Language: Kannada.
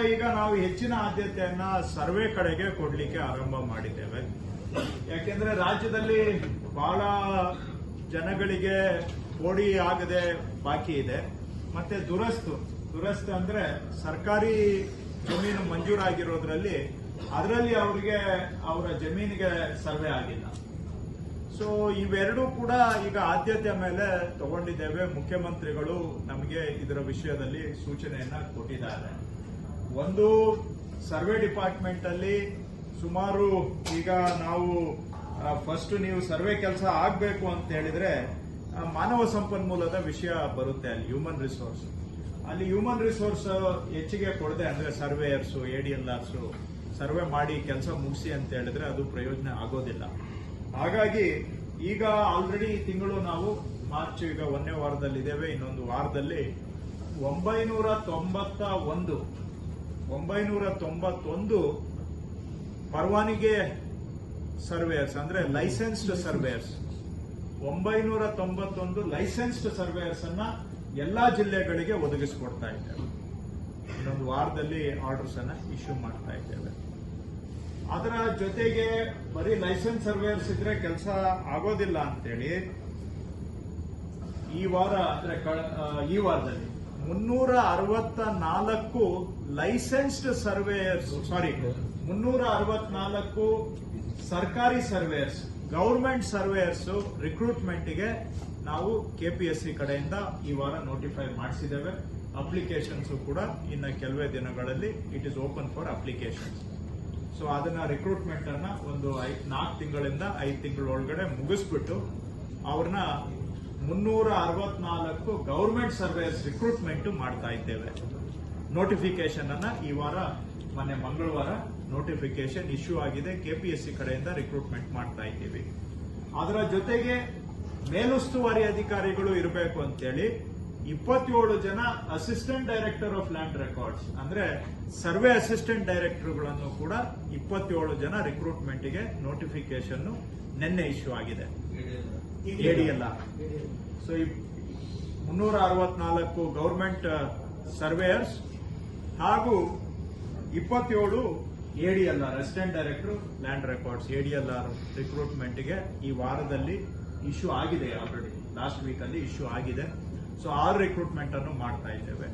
ಈಗ ನಾವು ಹೆಚ್ಚಿನ ಆದ್ಯತೆಯನ್ನ ಸರ್ವೆ ಕಡೆಗೆ ಕೊಡ್ಲಿಕ್ಕೆ ಆರಂಭ ಮಾಡಿದ್ದೇವೆ. ಯಾಕೆಂದ್ರೆ ರಾಜ್ಯದಲ್ಲಿ ಬಹಳ ಜನಗಳಿಗೆ ಓಡಿ ಆಗದೆ ಬಾಕಿ ಇದೆ. ಮತ್ತೆ ದುರಸ್ತು ದುರಸ್ತು ಅಂದ್ರೆ ಸರ್ಕಾರಿ ಜಮೀನು ಮಂಜೂರಾಗಿರೋದ್ರಲ್ಲಿ ಅದರಲ್ಲಿ ಅವರಿಗೆ ಅವರ ಜಮೀನಿಗೆ ಸರ್ವೆ ಆಗಿಲ್ಲ. ಸೊ ಇವೆರಡೂ ಕೂಡ ಈಗ ಆದ್ಯತೆ ಮೇಲೆ ತಗೊಂಡಿದ್ದೇವೆ. ಮುಖ್ಯಮಂತ್ರಿಗಳು ನಮಗೆ ಇದರ ವಿಷಯದಲ್ಲಿ ಸೂಚನೆಯನ್ನ ಕೊಟ್ಟಿದ್ದಾರೆ. ಒಂದು ಸರ್ವೆ ಡಿಪಾರ್ಟ್ಮೆಂಟ್ ಅಲ್ಲಿ ಸುಮಾರು ಈಗ ನಾವು ಫಸ್ಟ್ ನೀವು ಸರ್ವೆ ಕೆಲಸ ಆಗಬೇಕು ಅಂತ ಹೇಳಿದ್ರೆ ಮಾನವ ಸಂಪನ್ಮೂಲದ ವಿಷಯ ಬರುತ್ತೆ ಅಲ್ಲಿ ಹ್ಯೂಮನ್ ರಿಸೋರ್ಸ್ ಅಲ್ಲಿ ಹ್ಯೂಮನ್ ರಿಸೋರ್ಸ್ ಹೆಚ್ಚಿಗೆ ಕೊಡದೆ ಅಂದ್ರೆ surveyors A D L survey ಮಾಡಿ ಕೆಲಸ ಮುಗಿಸಿ ಅಂತ ಹೇಳಿದ್ರೆ ಅದು ಪ್ರಯೋಜನ ಆಗೋದಿಲ್ಲ. ಹಾಗಾಗಿ ಈಗ ಆಲ್ರೆಡಿ ತಿಂಗಳು ನಾವು ಮಾರ್ಚ್ ಈಗ ಒಂದನೇ ವಾರದಲ್ಲಿದ್ದೇವೆ, ಇನ್ನೊಂದು ವಾರದಲ್ಲಿ ಒಂಬೈನೂರ ತೊಂಬತ್ತ ಒಂದು ಒಂಬೈನೂರ ತೊಂಬತ್ತೊಂದು ಪರವಾನಿಗೆ ಸರ್ವೇಯರ್ಸ್ ಅಂದ್ರೆ ಲೈಸೆನ್ಸ್ಡ್ ಸರ್ವೇಯರ್ಸ್ ಒಂಬೈನೂರ ತೊಂಬತ್ತೊಂದು ಲೈಸೆನ್ಸ್ಡ್ ಸರ್ವೇಯರ್ಸ್ ಅನ್ನ ಎಲ್ಲಾ ಜಿಲ್ಲೆಗಳಿಗೆ ಒದಗಿಸಿಕೊಡ್ತಾ ಇದ್ದೇವೆ. ಇನ್ನೊಂದು ವಾರದಲ್ಲಿ ಆರ್ಡರ್ಸ್ ಅನ್ನ ಇಶ್ಯೂ ಮಾಡ್ತಾ ಇದ್ದೇವೆ. ಅದರ ಜೊತೆಗೆ ಬರೀ ಲೈಸೆನ್ಸ್ ಸರ್ವೇಯರ್ಸ್ ಇದ್ರೆ ಕೆಲಸ ಆಗೋದಿಲ್ಲ ಅಂತೇಳಿ ಈ ವಾರ, ಅಂದ್ರೆ ಈ ವಾರದಲ್ಲಿ ಮುನ್ನೂರ ಅರವತ್ತ ನಾಲ್ಕು ಲೈಸೆನ್ಸ್ಡ್ ಸರ್ವೇಯರ್ಸ್ ಸಾರಿ ಮುನ್ನೂರ ಅರವತ್ನಾಲ್ಕು ಸರ್ಕಾರಿ ಸರ್ವೇಯರ್ಸ್ ಗೌರ್ಮೆಂಟ್ ಸರ್ವೇಯರ್ಸ್ ರಿಕ್ರೂಟ್ಮೆಂಟ್ಗೆ ನಾವು ಕೆಪಿಎಸ್ಸಿ ಕಡೆಯಿಂದ ಈ ವಾರ ನೋಟಿಫೈ ಮಾಡಿಸಿದ್ದೇವೆ. ಅಪ್ಲಿಕೇಶನ್ಸ್ ಕೂಡ ಇನ್ನು ಕೆಲವೇ ದಿನಗಳಲ್ಲಿ it is open for applications so ಅದನ್ನ ರಿಕ್ರೂಟ್ಮೆಂಟ್ ಅನ್ನ ಒಂದು ನಾಲ್ಕು ತಿಂಗಳಿಂದ ಐದು ತಿಂಗಳ ಒಳಗಡೆ ಮುಗಿಸ್ಬಿಟ್ಟು ಅವ್ರನ್ನ ಮುನ್ನೂರ ಅರವತ್ನಾಲ್ಕು ಗೌರ್ಮೆಂಟ್ ಸರ್ವೇಸ್ ರಿಕ್ರೂಟ್ಮೆಂಟ್ ಮಾಡ್ತಾ ಇದ್ದೇವೆ. ನೋಟಿಫಿಕೇಶನ್ ಅನ್ನ ಈ ವಾರ, ಮೊನ್ನೆ ಮಂಗಳವಾರ ನೋಟಿಫಿಕೇಶನ್ ಇಶ್ಯೂ ಆಗಿದೆ. ಕೆಪಿಎಸ್ಸಿ ಕಡೆಯಿಂದ ರಿಕ್ರೂಟ್ಮೆಂಟ್ ಮಾಡ್ತಾ ಇದ್ದೀವಿ. ಅದರ ಜೊತೆಗೆ ಮೇಲುಸ್ತುವಾರಿ ಅಧಿಕಾರಿಗಳು ಇರಬೇಕು ಅಂತೇಳಿ ಇಪ್ಪತ್ತೇಳು ಜನ assistant director of land records ಅಂದ್ರೆ ಸರ್ವೆ ಅಸಿಸ್ಟೆಂಟ್ ಡೈರೆಕ್ಟರ್ಗಳನ್ನು ಕೂಡ ಇಪ್ಪತ್ತೇಳು ಜನ ರಿಕ್ರೂಟ್ಮೆಂಟ್ಗೆ ನೋಟಿಫಿಕೇಶನ್ ನಿನ್ನೆ ಇಶ್ಯೂ ಆಗಿದೆ. ಎಡಿಎಲ್ ಸೊ ಮುನ್ನೂರ ಅರವತ್ನಾಲ್ಕು ಗೌರ್ಮೆಂಟ್ ಸರ್ವೇಯರ್ಸ್ ಹಾಗೂ ಇಪ್ಪತ್ತೇಳು ADLR assistant director land records ADLR ರಿಕ್ರೂಟ್ಮೆಂಟ್ಗೆ ಈ ವಾರದಲ್ಲಿ ಇಶ್ಯೂ ಆಗಿದೆ ಆಲ್ರೆಡಿ ಲಾಸ್ಟ್ ವೀಕ್ ಅಲ್ಲಿ ಇಶ್ಯೂ ಆಗಿದೆ. ಸೊ ಆರು ರಿಕ್ರೂಟ್ಮೆಂಟ್ ಅನ್ನು ಮಾಡ್ತಾ ಇದ್ದೇವೆ.